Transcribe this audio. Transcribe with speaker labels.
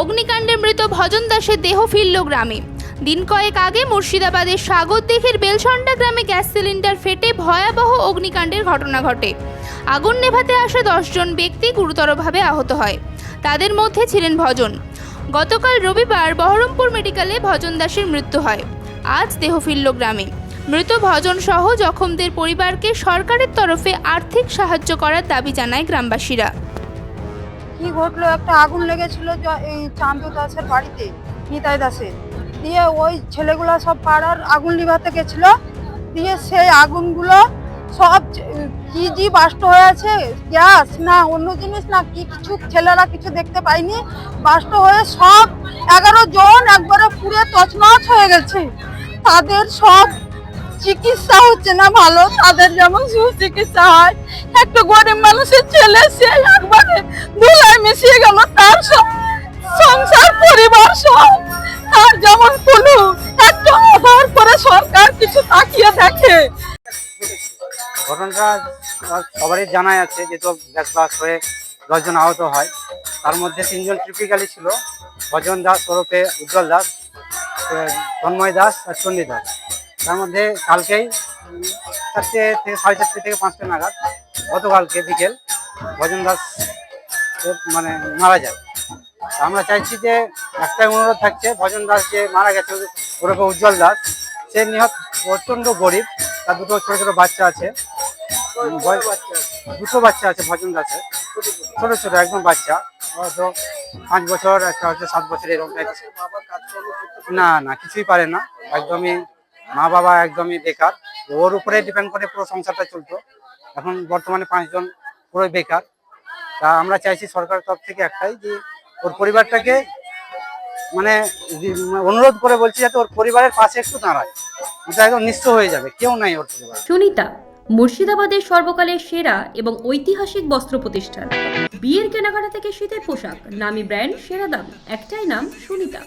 Speaker 1: অগ্নিকাণ্ডে মৃত ভজন দাসের দেহ ফিরল গ্রামে। দিন কয়েক আগে মুর্শিদাবাদের সাগরদিঘির বেলসন্ডা গ্রামে গ্যাস সিলিন্ডার ফেটে ভয়াবহ অগ্নিকাণ্ডের ঘটনা ঘটে। আগুন নেভাতে আসা দশজন ব্যক্তি গুরুতরভাবে আহত হয়। তাদের মধ্যে ছিলেন ভজন। গতকাল রবিবার বহরমপুর মেডিকেলে ভজন দাসের মৃত্যু হয়। আজ দেহ ফিরল গ্রামে। মৃত ভজন সহ জখমদের পরিবারকে সরকারের তরফে আর্থিক সাহায্য করার দাবি জানায় গ্রামবাসীরা।
Speaker 2: কি ঘটলো? একটা আগুন লেগেছিল এই চান্দু দাসের বাড়িতে, নিতাই দাসের। দিয়ে ওই ছেলেগুলো সব পাড়ার আগুন লিভাতে গেছিল। দিয়ে সেই আগুনগুলো সব কি জি বাষ্ট হয়েছে গ্যাস না অন্য জিনিস না কি কিছু ছেলেরা কিছু দেখতে পাইনি। বাষ্ট হয়ে সব এগারো জন একবারে পুরে তছনছ হয়ে গেছে। তাদের সব চিকিৎসা হচ্ছে না ভালো। তাদের যেমন সুচিকিৎসা হয়, একটা গরিব মানুষের ছেলে সে একবারে মিশিয়ে গেল তার সংসার পরিবার সব তার যেমন কোনো করে সরকার কিছু তাকিয়ে দেখে।
Speaker 3: ঘটনাটা সবারই জানাই আছে যে তো গ্যাস ব্লাস্ট হয়ে দশজন আহত হয়। তার মধ্যে তিনজন ট্রিপিক্যালি ছিল, ভজন দাস ওরফে উজ্জ্বল দাস তন্ময় দাস আর চণ্ডী দাস। তার মধ্যে কালকেই চারটে থেকে সাড়ে চারটে থেকে পাঁচটা নাগাদ, গতকালকে বিকেল ভজন দাস মানে মারা তা আমরা চাইছি যে একটাই অনুরোধ থাকছে, ভজন দাস যে মারা গেছে, ওরকম উজ্জ্বল দাস, সে নিহত, প্রচণ্ড গরিব, তার দুটো ছোট ছোট বাচ্চা আছে। দুটো বাচ্চা আছে ভজন দাসের। ছোট ছোট, একদম বাচ্চা। হয়তো পাঁচ বছর, একটা হচ্ছে সাত বছর, এরকম না না, কিছুই পারে না। একদমই মা বাবা একদমই বেকার। ওর উপরে ডিপেন্ড করে পুরো সংসারটা চলতো। এখন বর্তমানে পাঁচজন পুরোই বেকার। তা আমরা চাইছি সরকারের তরফ থেকে একটাই যে ওর পরিবারটাকে মানে অনুরোধ করে বলছি যাতে ওর পরিবারের পাশে একটু দাঁড়ায়। একদম নিঃস্ব হয়ে যাবে, কেউ নাই ওর পরিবার।
Speaker 4: সুনিতা, মুর্শিদাবাদের সর্বকালের সেরা এবং ঐতিহাসিক বস্ত্র প্রতিষ্ঠান। বিয়ের কেনাকাটা থেকে শীতের পোশাক নামি ব্র্যান্ড সেরা দাম, একটাই নাম সুনিতা।